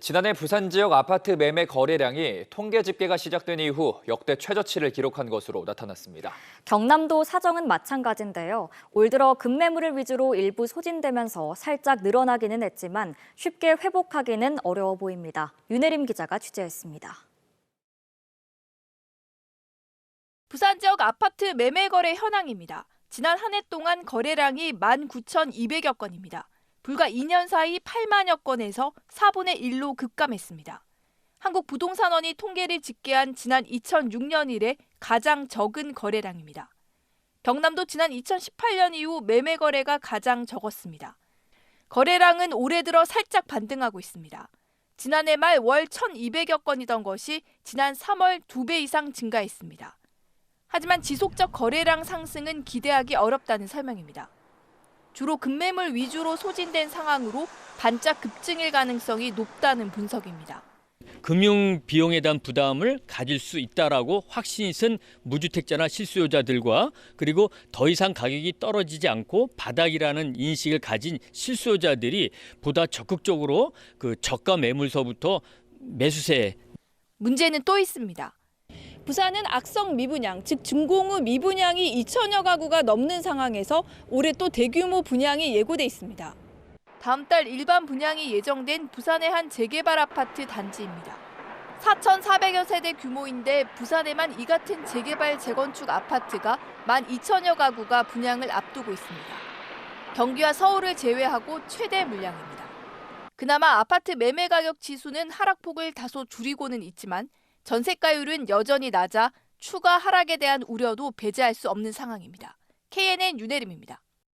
지난해 부산 지역 아파트 매매 거래량이 통계 집계가 시작된 이후 역대 최저치를 기록한 것으로 나타났습니다. 경남도 사정은 마찬가지인데요. 올 들어 급매물을 위주로 일부 소진되면서 살짝 늘어나기는 했지만 쉽게 회복하기는 어려워 보입니다. 윤혜림 기자가 취재했습니다. 부산 지역 아파트 매매 거래 현황입니다. 지난 한 해 동안 거래량이 19,200여 건입니다. 불과 2년 사이 8만여 건에서 4분의 1로 급감했습니다. 한국 부동산원이 통계를 집계한 지난 2006년 이래 가장 적은 거래량입니다. 경남도 지난 2018년 이후 매매 거래가 가장 적었습니다. 거래량은 올해 들어 살짝 반등하고 있습니다. 지난해 말 월 1,200여 건이던 것이 지난 3월 2배 이상 증가했습니다. 하지만 지속적 거래량 상승은 기대하기 어렵다는 설명입니다. 주로 급매물 위주로 소진된 상황으로 반짝 급증일 가능성이 높다는 분석입니다. 금융 비용에 대한 부담을 가질 수 있다라고 확신이 쓴 무주택자나 실수요자들과 그리고 더 이상 가격이 떨어지지 않고 바닥이라는 인식을 가진 실수요자들이 보다 적극적으로 그 저가 매물서부터 매수세 문제는 또 있습니다. 부산은 악성 미분양, 즉 준공후 미분양이 2천여 가구가 넘는 상황에서 올해 또 대규모 분양이 예고돼 있습니다. 다음 달 일반 분양이 예정된 부산의 한 재개발 아파트 단지입니다. 4,400여 세대 규모인데 부산에만 이 같은 재개발 재건축 아파트가 12,000여 가구가 분양을 앞두고 있습니다. 경기와 서울을 제외하고 최대 물량입니다. 그나마 아파트 매매 가격 지수는 하락폭을 다소 줄이고는 있지만 전세가율은 여전히 낮아 추가 하락에 대한 우려도 배제할 수 없는 상황입니다. KNN 윤혜림입니다.